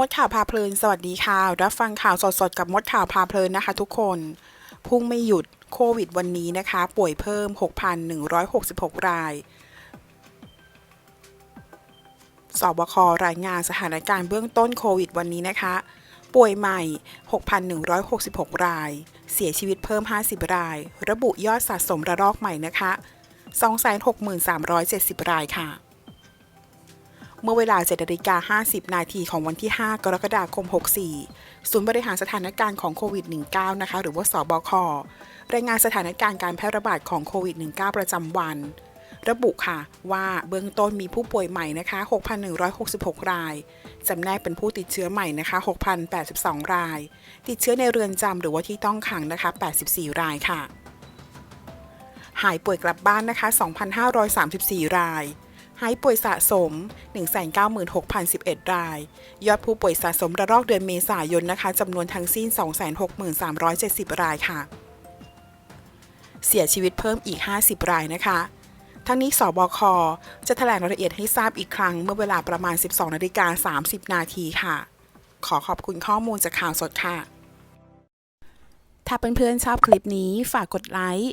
มดข่าวพาเพลิน สวัสดีค่ะ รับฟังข่าวสดๆ กับมดข่าวพาเพลินนะคะ ทุกคน พุ่งไม่หยุดโควิดวันนี้นะคะ ป่วยเพิ่ม 6,166 ราย สบครายงานสถานการณ์เบื้องต้นโควิดวันนี้นะคะ ป่วยใหม่ 6,166 ราย เสียชีวิตเพิ่ม 50 ราย ระบุยอดสะสมระลอกใหม่นะคะ 263,70 รายค่ะ เมื่อเวลา7นาฬิกา50 นาทีของวันที่ 5 กรกฎาคม 64 ศูนย์บริหารสถานการณ์ของโควิด -19 นะคะ หรือว่าสบค รายงานสถานการณ์การแพร่ระบาดของโควิด -19 ประจำวัน ระบุค่ะว่าเบื้องต้นมีผู้ป่วยใหม่นะคะ 6,166 ราย จำแนกเป็นผู้ติดเชื้อใหม่นะคะ 6,082 ราย ติดเชื้อในเรือนจำหรือว่าที่ต้องขังนะคะ 84 รายค่ะ หายป่วยกลับบ้านนะคะ 2,534 ราย หายป่วยสะสม 196,011 ราย ยอดผู้ป่วยสะสมระลอกเดือนเมษายนนะคะจำนวนทั้งสิ้น 263,70 รายค่ะ เสียชีวิตเพิ่มอีก 50 รายนะคะ ทั้งนี้สบค จะแถลงรายละเอียดให้ทราบอีกครั้งเมื่อเวลาประมาณ 12นาฬิกา30 นาทีค่ะ ขอขอบคุณข้อมูลจากข่าวสดค่ะ ถ้าเพื่อนๆชอบคลิปนี้ฝากกดไลค์